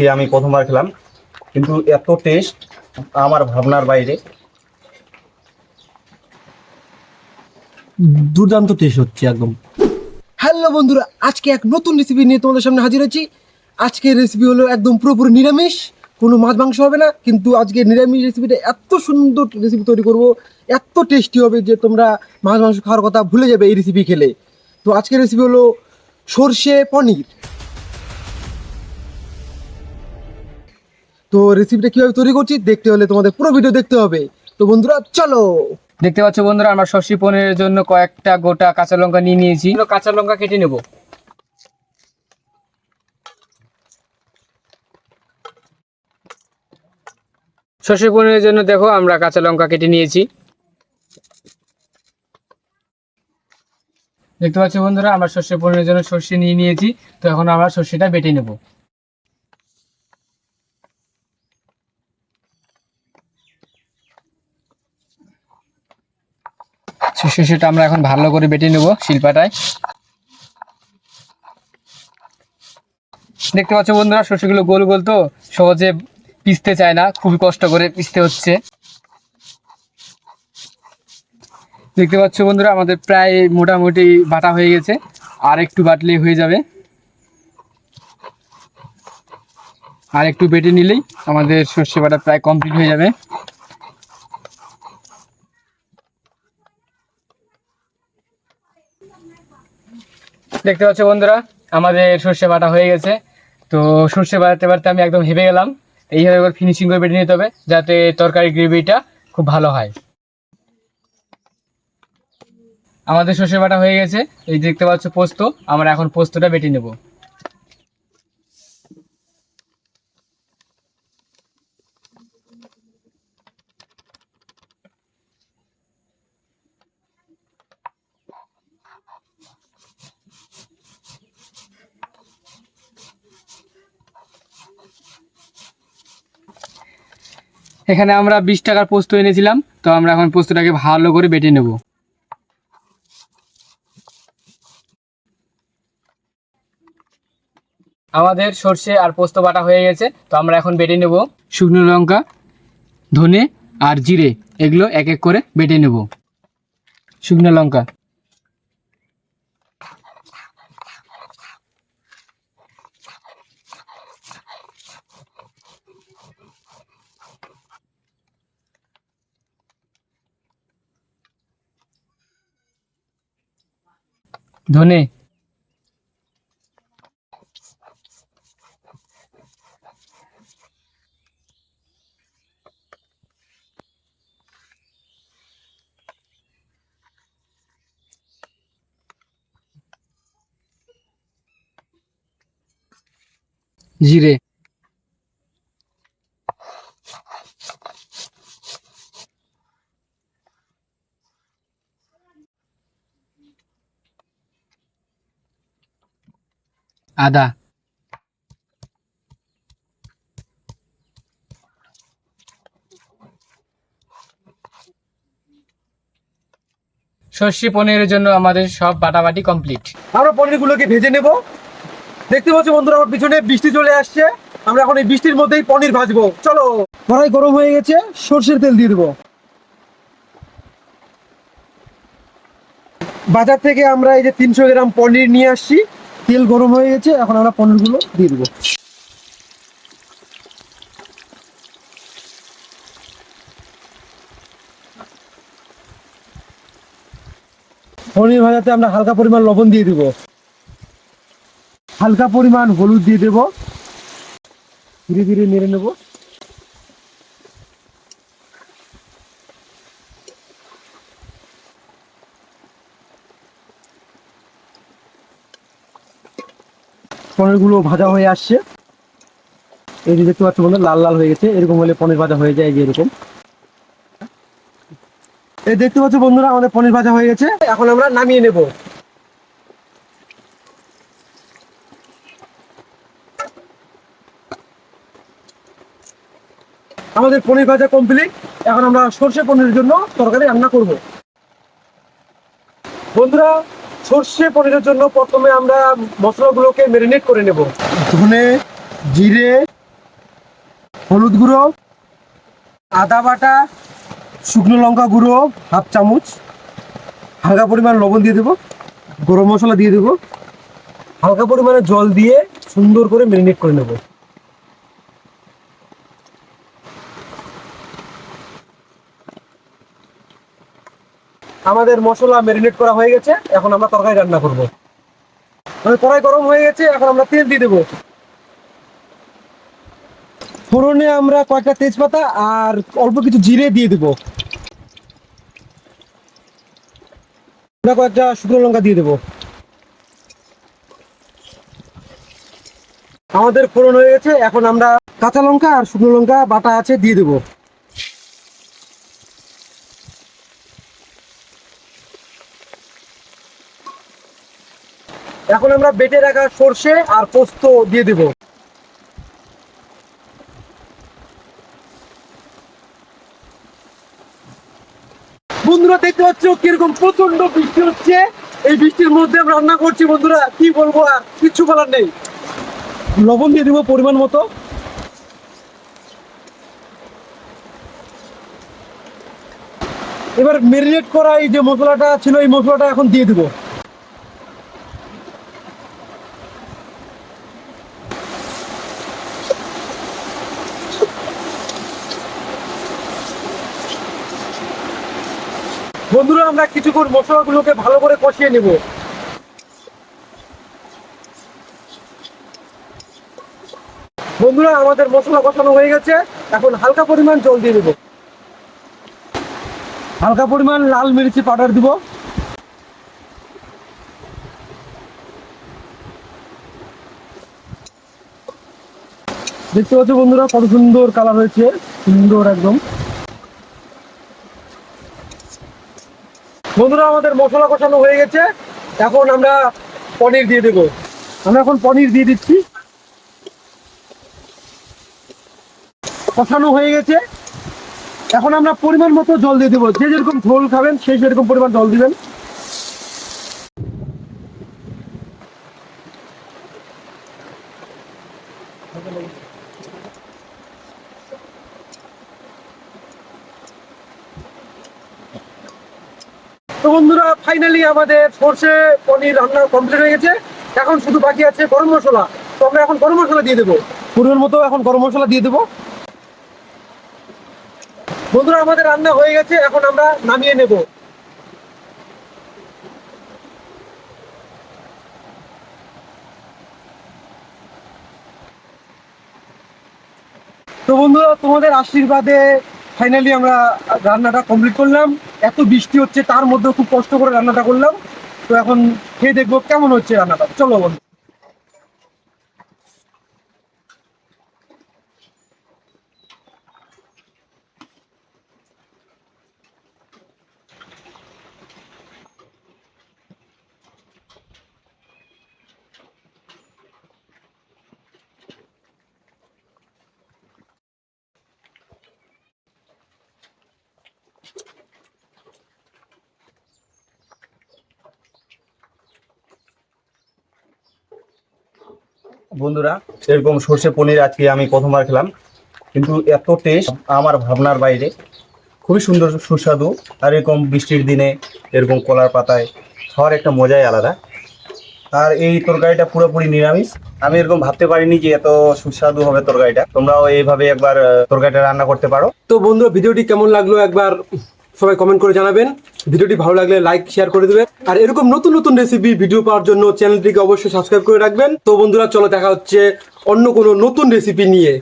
আজকে আমি প্রথমবার খেলাম কিন্তু এত টেস্ট আমার ভাবনার বাইরে। দুর্দান্ত টেস্ট হচ্ছে একদম। হ্যালো বন্ধুরা আজকে এক নতুন রেসিপি নিয়ে তোমাদের সামনে হাজির হয়েছি। আজকের রেসিপি হলো একদম পুরোপুরি নিরামিষ কোনো মাছ মাংস হবে না কিন্তু আজকে নিরামিষ রেসিপিটা এত সুন্দর রেসিপি তৈরি করব এত টেস্টি হবে যে তোমরা মাছ মাংস খাওয়ার কথা ভুলে যাবে এই রেসিপি খেলে। তো আজকের রেসিপি হলো সর্ষে পনির। তো রেসিপিটা কীভাবে তৈরি করছি দেখতে হলে তোমাদের পুরো ভিডিও দেখতে হবে। তো বন্ধুরা, চলো। দেখতে পাচ্ছ বন্ধুরা, আমরা সর্ষে পনিরের জন্য কয়েকটা গোটা কাঁচা লঙ্কা নিয়ে নিয়েছি। কাঁচা লঙ্কা কেটে নেব। সর্ষে পনিরের জন্য দেখো, আমরা কাঁচা লঙ্কা কেটে নিয়েছি। দেখতে পাচ্ছ বন্ধুরা, আমরা সর্ষে পনিরের জন্য সর্ষে নিয়ে নিয়েছি। তো এখন আমরা সর্ষেটা বেটে নেব। সর্ষেটা আমরা এখন ভালো করে বেটে নেব শিল্পাটায়। দেখতে পাচ্ছ বন্ধুরা সর্ষেগুলো গোল গোল তো সহজে পিসতে চায় না, খুবই কষ্ট করে পিসতে হচ্ছে। দেখতে পাচ্ছ বন্ধুরা, আমাদের প্রায় মোটামুটি বাটা হয়ে গেছে, আর একটু বাটলেই হয়ে যাবে। আর একটু বেটে নিলেই আমাদের সর্ষে বাটা প্রায় কমপ্লিট হয়ে যাবে। দেখতে পাচ্ছ বন্ধুরা, আমাদের সর্ষে বাটা হয়ে গেছে। তো সর্ষে বাটাতে বাড়তে আমি একদম হেবে গেলাম। এইভাবে এবার ফিনিশিং করে বেটে নিতে হবে, যাতে তরকারি গ্রেভিটা খুব ভালো হয়। আমাদের সর্ষে বাটা হয়ে গেছে। এই দেখতে পাচ্ছ পোস্ত, আমরা এখন পোস্তটা বেটে নেব। এখানে আমরা বিশ টাকার পোস্ত এনেছিলাম, তো আমরা এখন পোস্তটাকে ভালো করে বেটে নেব। আমাদের সর্ষে আর পোস্ত বাটা হয়ে গেছে, তো আমরা এখন বেটে নেব শুকনো লঙ্কা, ধনে আর জিরে, এগুলো এক এক করে বেটে নেব। শুকনো লঙ্কা। ধনে জিরে আদা। সর্ষে পনিরের জন্য আমাদের সব বাটাবাটি কমপ্লিট আমরা পনিরগুলোকে ভেজে নেব। দেখতে পাচ্ছি বন্ধুরা আমার পিছনে বৃষ্টি চলে আসছে। আমরা এখন এই বৃষ্টির মধ্যেই পনির ভাজবো। চলো কড়াই গরম হয়ে গেছে সর্ষের তেল দিয়ে দেবো। বাজার থেকে আমরা এই যে তিনশো গ্রাম পনির নিয়ে আসছি। তেল গরম হয়ে গেছে, এখন আমরা পনিরগুলো দিয়ে দেবো। পনির ভাজাতে আমরা হালকা পরিমাণ লবণ দিয়ে দেবো। হালকা পরিমাণ হলুদ দিয়ে দেবো। ধীরে ধীরে নেড়ে নেব। পনিরগুলো ভাজা হয়ে আসছে। এই যে দেখতে পাচ্ছ বন্ধু লাল লাল হয়ে গেছে। এরকম হলে পনির ভাজা হয়ে যায় যে এরকম। এই দেখতে পাচ্ছ বন্ধুরা, আমাদের পনির ভাজা হয়ে গেছে। এখন আমরা নামিয়ে নেব। আমাদের পনির ভাজা কমপ্লিট এখন আমরা সর্ষে পনিরের জন্য তরকারি রান্না করব। বন্ধুরা সর্ষে পনিরের জন্য প্রথমে আমরা মশলাগুলোকে ম্যারিনেট করে নেব। ধনে, জিরে, হলুদ গুঁড়ো, আদা বাটা, শুকনো লঙ্কা গুঁড়ো, হাফ চামচ, হালকা পরিমাণ লবণ দিয়ে দেবো, গরম মশলা দিয়ে দেবো, হালকা পরিমাণে জল দিয়ে সুন্দর করে ম্যারিনেট করে নেব। আমাদের মশলা ম্যারিনেট করা হয়ে গেছে, এখন আমরা তরকারি রান্না করব। মানে কড়াই গরম হয়ে গেছে, এখন আমরা তেল দিয়ে দেবো। ফোড়নে আমরা কয়েকটা তেজপাতা আর অল্প কিছু জিরে দিয়ে দেবো। আমরা কয়েকটা শুকনো লঙ্কা দিয়ে দেবো। আমাদের ফোড়ন হয়ে গেছে, এখন আমরা কাঁচা লঙ্কা আর শুকনো লঙ্কা বাটা আছে দিয়ে দেবো। এখন আমরা বেটে রাখা সর্ষে আর পোস্ত দিয়ে দেবো। বন্ধুরা, দেখতে পাচ্ছ কীরকম প্রচণ্ড বৃষ্টি হচ্ছে। এই বৃষ্টির মধ্যে আমরা রান্না করছি, বন্ধুরা। কি বলব আর কিচ্ছু বলার নেই। লবণ দিয়ে দিব পরিমাণ মতো। এবার মেরিনেট করা এই যে মশলাটা ছিল, এই মশলাটা এখন দিয়ে দিব। বন্ধুরা, আমরা কিছুক্ষণ মশলাগুলোকে ভালো করে কষিয়ে নেব। বন্ধুরা, আমাদের মশলা কষানো হয়ে গেছে। এখন হালকা পরিমাণ জল দিয়ে দেবো। হালকা পরিমাণ লাল মির্চি পাউডার দিব। দেখতে পাচ্ছ বন্ধুরা, কত সুন্দর কালার হয়েছে। সুন্দর একদম। বন্ধুরা, আমাদের মশলা কষানো হয়ে গেছে। এখন আমরা পনির দিয়ে দেব। আমরা এখন পনির দিয়ে দিচ্ছি। কষানো হয়ে গেছে। এখন আমরা পরিমাণ মতো জল দিয়ে দেবো। যে যেরকম ঝোল খাবেন, সেই সেরকম পরিমাণ জল দিবেন। তো বন্ধুরা ফাইনালি আমাদের সর্ষে পনির রান্না কমপ্লিট হয়ে গেছে। এখন শুধু বাকি আছে গরম মশলা। তো আমরা এখন গরম মশলা দিয়ে দেবো। পরিমাণ মতো এখন গরম মশলা দিয়ে দেবো। বন্ধুরা, আমাদের রান্না হয়ে গেছে। এখন আমরা নামিয়ে নেব। তো বন্ধুরা, তোমাদের আশীর্বাদে ফাইনালি আমরা রান্নাটা কমপ্লিট করলাম। এত বৃষ্টি হচ্ছে, তার মধ্যে খুব কষ্ট করে রান্নাটা করলাম। তো এখন খেয়ে দেখব কেমন হচ্ছে রান্নাটা। চলো বন্ধু। বন্ধুরা, এরকম সর্ষে পনির আজকে আমি প্রথমবার খেলাম। কিন্তু এত টেস্ট আমার ভাবনার বাইরে। খুবই সুন্দর, সুস্বাদু, আর এরকম বৃষ্টির দিনে এরকম কলার পাতায় খাওয়ার একটা মজাই আলাদা। আর এই তরকারিটা পুরোপুরি নিরামিষ। আমি এরকম ভাবতে পারিনি যে এত সুস্বাদু হবে তরকারিটা। তোমরাও এইভাবে একবার তরকারিটা রান্না করতে পারো। তো বন্ধুরা, ভিডিওটি কেমন লাগল একবার সবাই কমেন্ট করে জানাবেন। ভিডিওটি ভালো লাগলে লাইক শেয়ার করে দেবেন। আর এরকম নতুন নতুন রেসিপি ভিডিও পাওয়ার জন্য চ্যানেলটিকে অবশ্যই সাবস্ক্রাইব করে রাখবেন। তো বন্ধুরা, চলো দেখা হচ্ছে অন্য কোনো নতুন রেসিপি নিয়ে।